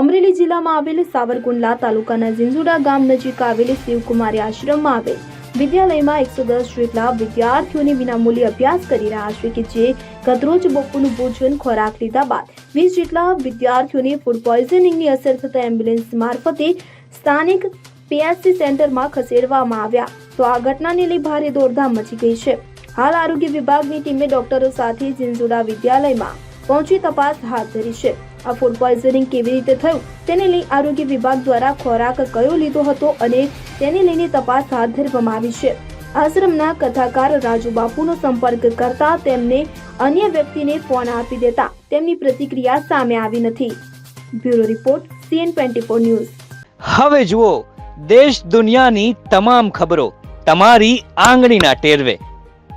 અમરેલી જિલ્લામાં આવેલ સાવરકુંડલા તાલુકાના ઝિંઝુડા ગામ નજીક આવેલ શિવકુમારી આશ્રમમાં આવેલ વિદ્યાલયમાં એકસો દસ જેટલા વિદ્યાર્થીઓને વિનામૂલ્યે અભ્યાસ કરી રહ્યા છે કે જે ગતરોજ બપોરનું ભોજન ખોરાક લીધા બાદ વીસ જેટલા વિદ્યાર્થીઓને ફૂડ પોઈઝનિંગની અસર થતા એમ્બ્યુલન્સ મારફતે સ્થાનિક પીએચસી સેન્ટરમાં ખસેડવામાં આવ્યા. તો આ ઘટનાને લઈ ભારે દોડધામ મચી ગઈ છે. હાલ આરોગ્ય વિભાગની ટીમે ડોક્ટરો સાથે ઝિંઝુડા વિદ્યાલયમાં પહોંચી તપાસ હાથ ધરી છે. આ ફૂડ પોઈઝનિંગ કેવી રીતે થયું તેને લઈ આરોગ્ય વિભાગ દ્વારા ખોરાક કયો લીધો હતો અને તેને લઈને તપાસ હાથ ધરવામાં આવી છે. આશ્રમના કથાકાર રાજુ બાપુનો સંપર્ક કરતા તેમને અન્ય વ્યક્તિને ફોન આપી દેતા તેમની પ્રતિક્રિયા સામે આવી નથી. Bureau report CN twenty news. હવે જુઓ, દેશ દુનિયાની તમામ ખબરો તમારી આંગળીના ટેરવે.